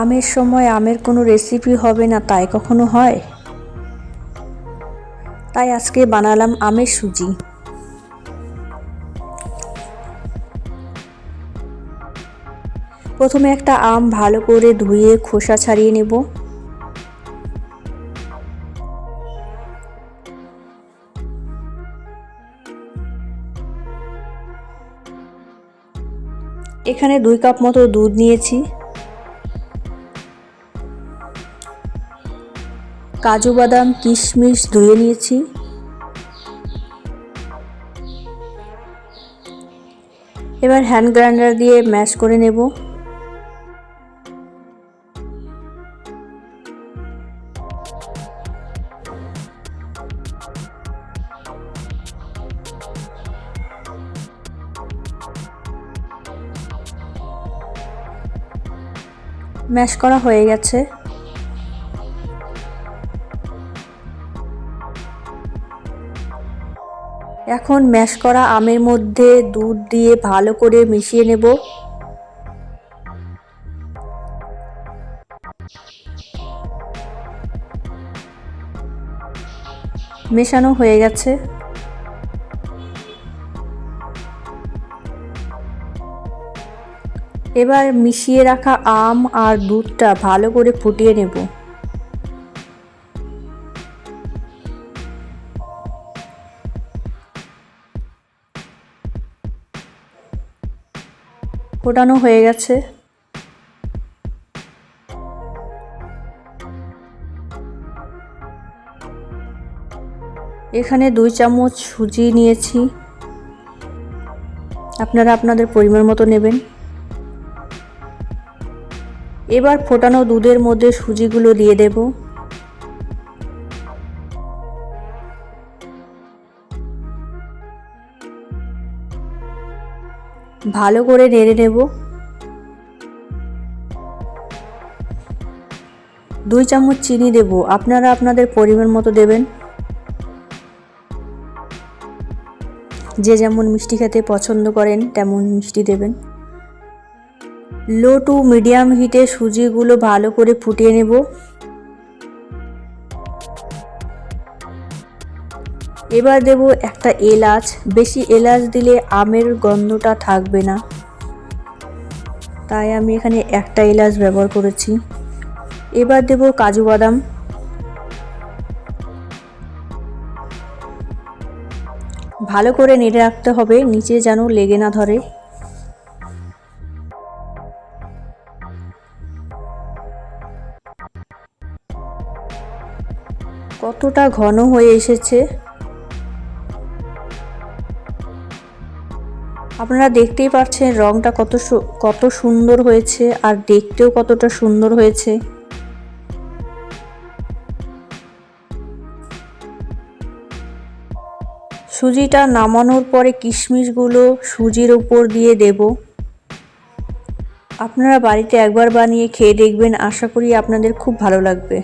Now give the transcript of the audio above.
আমের সময় আমের কোনো রেসিপি হবে না তাই কখনো হয়? তাই আজকে বানালাম আমের সুজি। প্রথমে একটা আম ভালো করে ধুয়ে খোসা ছাড়িয়ে নেব। এখানে দুই কাপ মতো দুধ নিয়েছি। কাজু বাদাম, কিশমিশ ধুয়ে নিয়েছি। এবার হ্যান্ড গ্রাইন্ডার দিয়ে ম্যাশ করে নেব। ম্যাশ করা হয়ে গেছে। এখন ম্যাশ করা আমের মধ্যে দুধ দিয়ে ভালো করে মিশিয়ে নেব। মেশানো হয়ে গেছে। এবার মিশিয়ে রাখা আম আর দুধটা ভালো করে ফুটিয়ে নেব। ফোটানো হয়ে গেছে। এখানে দুই চামচ সুজি নিয়েছি। আপনারা আপনাদের পরিমাণ মতো নেবেন। এবার ফোটানো দুধের মধ্যে সুজিগুলো দিয়ে দেব। ভালো করে নেড়ে নেব। দুই চামচ চিনি দেব। আপনারা আপনাদের পরিমাণ মতো দেবেন। যে যেমন মিষ্টি খেতে পছন্দ করেন, তেমন মিষ্টি দেবেন। লো টু মিডিয়াম হিটে সুজিগুলো ভালো করে ফুটিয়ে নেব। এবার দেব একটা এলাচ। বেশি এলাচ দিলে আমের গন্ধটা থাকবে না। তাই আমি এখানে একটা এলাচ ব্যবহার করেছি। এবার দেব কাজু বাদাম। ভালো করে নেড়ে রাখতে হবে, নিচে যেন লেগে না ধরে। কতটা ঘন হয়ে এসেছে। আপনারা দেখতেই পাচ্ছেন রংটা কত কত সুন্দর হয়েছে আর দেখতেও কতটা সুন্দর হয়েছে। সুজিটা নামানোর পরে কিশমিশগুলো সুজির উপর দিয়ে দেব। আপনারা বাড়িতে একবার বানিয়ে খেয়ে দেখবেন, আশা করি আপনাদের খুব ভালো লাগবে।